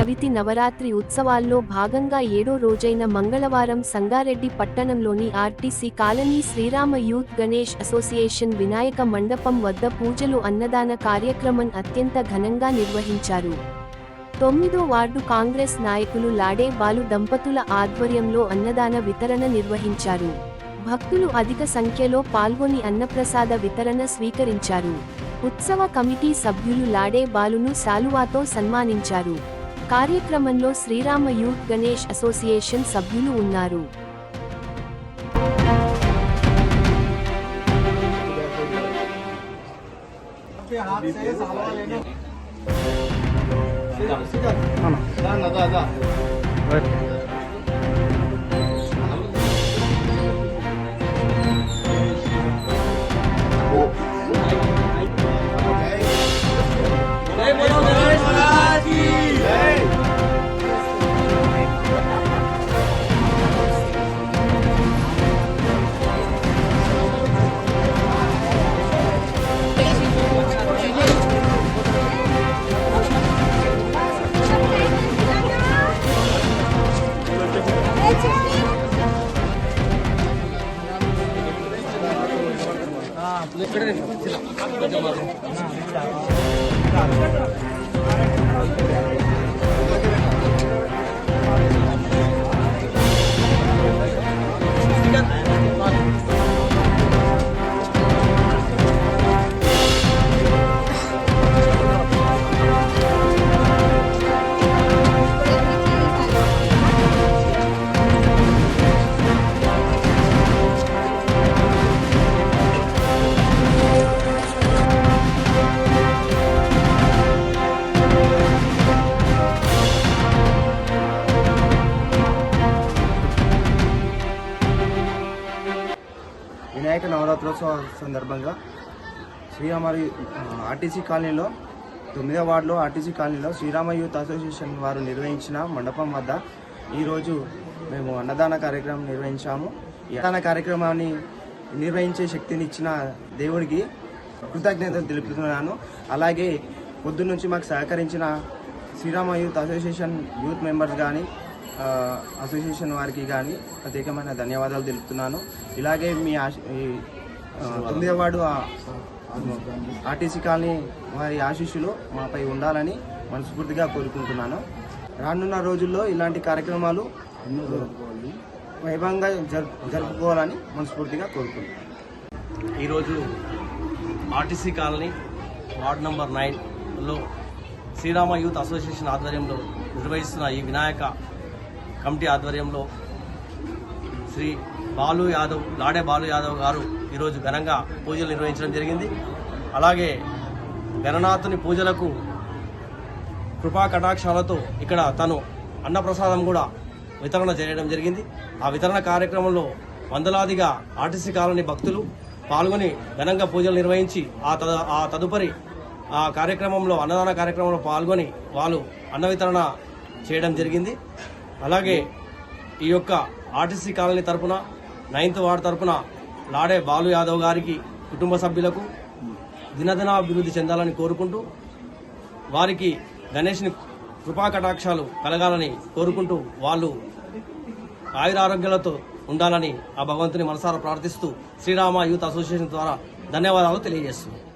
చవితి నవరాత్రి ఉత్సవాల్లో భాగంగా ఏడో రోజైన మంగళవారం సంగారెడ్డి పట్టణంలోని RTC colony Srirama youth Ganesh association Vinayaka మండపం వద్ద పూజలు అన్నదాన కార్యక్రమం అత్యంత ఘనంగా నిర్వహించారు. తొమ్మిదో వార్డు కాంగ్రెస్ నాయకులు లాడే బాలు దంపతుల ఆధ్వర్యంలో అన్నదాన వితరణ నిర్వహించారు. భక్తులు అధిక సంఖ్యలో పాల్గొని అన్నప్రసాద వితరణ స్వీకరించారు. ఉత్సవ కమిటీ సభ్యులు లాడే బాలును శాలువాతో సన్మానించారు. కార్యక్రమంలో శ్రీరామ యూత్ గణేష్ అసోసియేషన్ సభ్యులు ఉన్నారు आपके हाथ से सालवा लेना ना ना इकडे వినాయక నవరాత్రోత్సవ సందర్భంగా శ్రీరామరి ఆర్టీసీ కాలనీలో తొమ్మిదవ వార్డులో ఆర్టీసీ కాలనీలో శ్రీరామ యూత్ అసోసియేషన్ వారు నిర్వహించిన మండపం వద్ద ఈరోజు మేము అన్నదాన కార్యక్రమం నిర్వహించాము. ఈ అన్నదాన కార్యక్రమాన్ని నిర్వహించే శక్తిని ఇచ్చిన దేవుడికి కృతజ్ఞతలు తెలుపుతున్నాను. అలాగే పొద్దున్నుంచి మాకు సహకరించిన Srirama youth association youth members కానీ అసోసియేషన్ వారికి కానీ ప్రత్యేకమైన ధన్యవాదాలు తెలుపుతున్నాను. ఇలాగే మీ ఆశ- ఈ, తొమ్మిదవ వార్డు ఆర్టీసీ కాలనీ వారి ఆశీస్సులు మాపై ఉండాలని మనస్ఫూర్తిగా కోరుకుంటున్నాను. రానున్న రోజుల్లో ఇలాంటి కార్యక్రమాలు వైభవంగా జరుపు జరుపుకోవాలని మనస్ఫూర్తిగా కోరుకుంటున్నాను. ఈరోజు ఆర్టీసీ కాలనీ వార్డ్ నంబర్ నైన్లో శ్రీరామ యూత్ అసోసియేషన్ ఆధ్వర్యంలో నిర్వహిస్తున్న ఈ వినాయక కమిటీ ఆధ్వర్యంలో శ్రీ బాలు యాదవ్ లాడే బాలు యాదవ్ గారు ఈరోజు ఘనంగా పూజలు నిర్వహించడం జరిగింది. అలాగే గణనాథుని పూజలకు కృపా కటాక్షాలతో ఇక్కడ తను అన్నప్రసాదం కూడా వితరణ చేయడం జరిగింది. ఆ వితరణ కార్యక్రమంలో వందలాదిగా ఆర్టీసీ కాలనీ భక్తులు పాల్గొని ఘనంగా పూజలు నిర్వహించి ఆ తద ఆ తదుపరి ఆ కార్యక్రమంలో అన్నదాన కార్యక్రమంలో పాల్గొని వాళ్ళు అన్న వితరణ చేయడం జరిగింది. అలాగే ఈ యొక్క ఆర్టీసీ కాలనీ తరపున నైన్త్ వార్డు తరపున లాడే బాలు యాదవ్ గారికి కుటుంబ సభ్యులకు దినదినాభివృద్ధి చెందాలని కోరుకుంటూ వారికి గణేష్ని కృపా కటాక్షాలు కలగాలని కోరుకుంటూ వాళ్ళు ఆయురారోగ్యాలతో ఉండాలని ఆ భగవంతుని మనసారా ప్రార్థిస్తూ శ్రీరామ యూత్ అసోసియేషన్ ద్వారా ధన్యవాదాలు తెలియజేస్తున్నాను